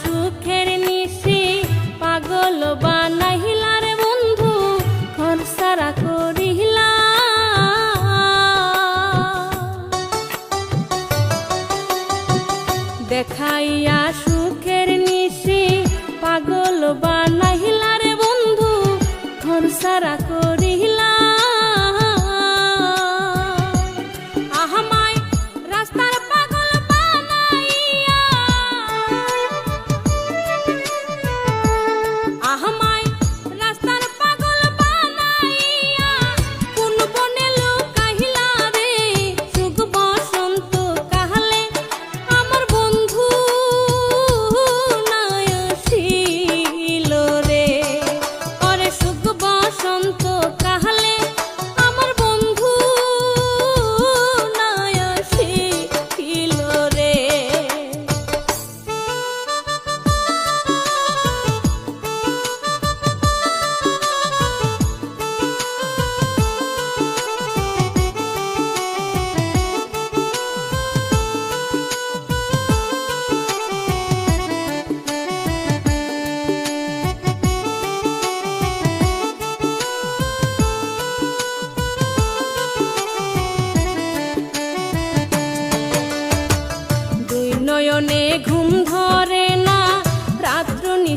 সুখের নিশি পাগল বানাইলা রে বন্ধু, ঘর সারা করিলা। দেখাইয়া সুখের নিশি পাগল বানাইলা রে বন্ধু, ঘর সারা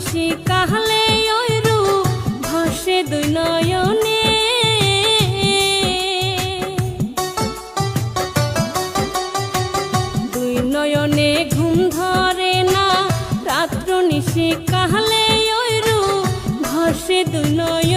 নিশি কাহলে ওইরু ভাসে দুই নয়নে। দুই নয়নে ঘুম ধরে না, রাত্র নিশি কাহলে ওইরু ভাসে দুই নয়নে।